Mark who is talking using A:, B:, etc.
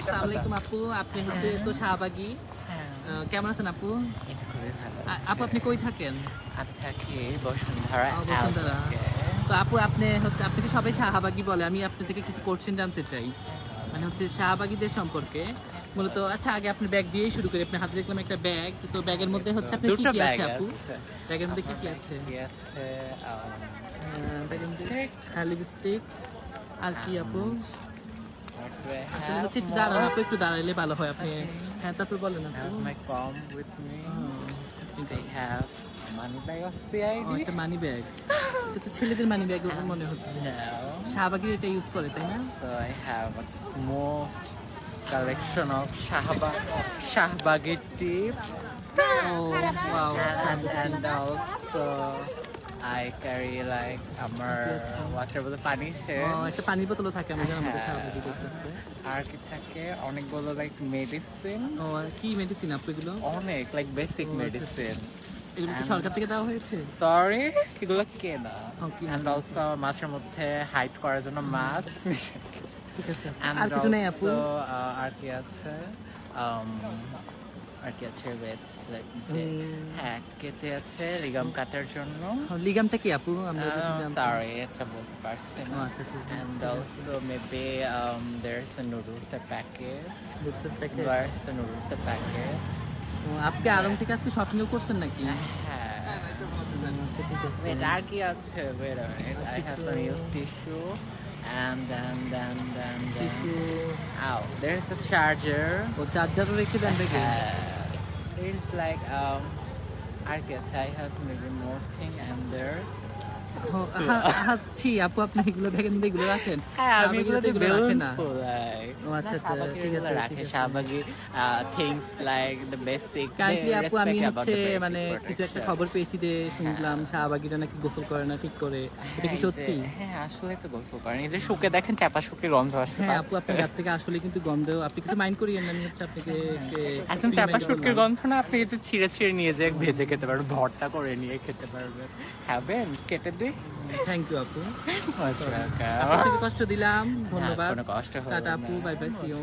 A: আসসালামু আলাইকুম আপু আপনি হচ্ছে তো শাহবাগী।
B: হ্যাঁ।
A: কেমন আছেন আপু? আপনি কই থাকেন?
B: থাকি বসুন্ধরা
A: ও, বসুন্ধরা।
B: আউটলুকে।
A: তো আপু আপনি হচ্ছে আপনি সবাই শাহবাগী বলে? আমি আপনার থেকে কিছু কোশ্চেন জানতে চাই। মানে হচ্ছে শাহবাগীদের সম্পর্কে। মূলত আচ্ছা আগে আপনি ব্যাগ দিয়েই শুরু করি। আপনি হাতে দেখলাম একটা ব্যাগ তো ব্যাগের মধ্যে হচ্ছে আপনি কি কি আছে আপু? ব্যাগের মধ্যে কি কি আছে? হ্যাঁ লিপস্টিক। আর কি আপু?
B: Do I
A: আপনি একটু দাঁড়ান দাঁড়ালে ভালো হয় আপনি হ্যাঁ তারপর বলেন
B: money bag of
A: O,
B: CID
A: একটা মানি ব্যাগ এটা তো ছেলেদের মানি ব্যাগ মনে হচ্ছে শাহবাগীর এটা ইউজ করে তাই না
B: so I have a most collection of Shahbag Shahbagi tip
A: ও ওয়াও
B: I carry like আমার water bottle পানি সে
A: একটা পানির বোতলও থাকে আমি জানি আমাদের
B: হ্যাঁ। আর কি থাকে অনেকগুলো লাইক মেডিসিন
A: ও কি মেডিসিন আপু এগুলো?
B: অনেক লাইক বেসিক মেডিসিন
A: সরকার থেকে দেওয়া হয়েছে?
B: সরি এগুলো কেনা। অ্যান্ড অলসো মাছের মধ্যে করার জন্য মাছ
A: কিছু নেই আপু?
B: আর কি আছে? Um, আর কি আছে wait, যে হ্যাঁ কেটে আছে লিগাম কাটার জন্য
A: লিগামটা কি আপু আমরা
B: সরি এটা বলতে পারছি না
A: আচ্ছা,
B: and also maybe um, there's the noodles a packet
A: বুঝতে পেরেছি।
B: where's the noodles a packet
A: আপনি আলম থেকে আজকে শপিংও করছেন নাকি
B: হ্যাঁ
A: আচ্ছা।
B: Wait, আর কি আছে? Wait a minute. I have some used tissue. And then, then, then, then.
A: Tissue,
B: Ow, there's a charger.
A: ও চার্জারও রেখে দেন ব্যাগে
B: There's like, um, I guess I have maybe more thing and there's.
A: ও, আহা- আহা, ছি, আপু আপনি এগুলো ব্যাগের মধ্যে এগুলো রাখেন।
B: হ্যাঁ, আমি
A: এগুলো রাখে
B: বেলুন
A: না। ও, আচ্ছা, আচ্ছা, ঠিক আছে,
B: রাখে,
A: ঠিক আছে।
B: শাহবাগী, things like the basic,
A: kindly আপু আমি হচ্ছে মানে কিছু একটা খবর পেয়েছি যে শুনলাম শাহবাগীরা নাকি গোসল করে না ঠিক করে। এটা কি
B: হ্যাঁ, এই যে-
A: সত্যি?
B: হ্যাঁ আসলে তো গোসল করেন এই যে শুকে দেখেন চাপা শুকে গন্ধ
A: হ্যাঁ আপু থেকে আসলে কিন্তু গন্ধ আপনি কিছু মাইন্ড করিয়েন না আমি হচ্ছে আপনাকে
B: এখন চাপা গন্ধ না আপনি একটু ছিঁড়ে ছিঁড়ে নিয়ে যে ভেজে খেতে পারবেন ভর্তা করে নিয়ে খেতে পারবেন। খাবেন কেটে দিই।
A: থ্যাংক ইউ আপু আপনাকে কষ্ট দিলাম ধন্যবাদ টাটা আপু বাই বাই সিও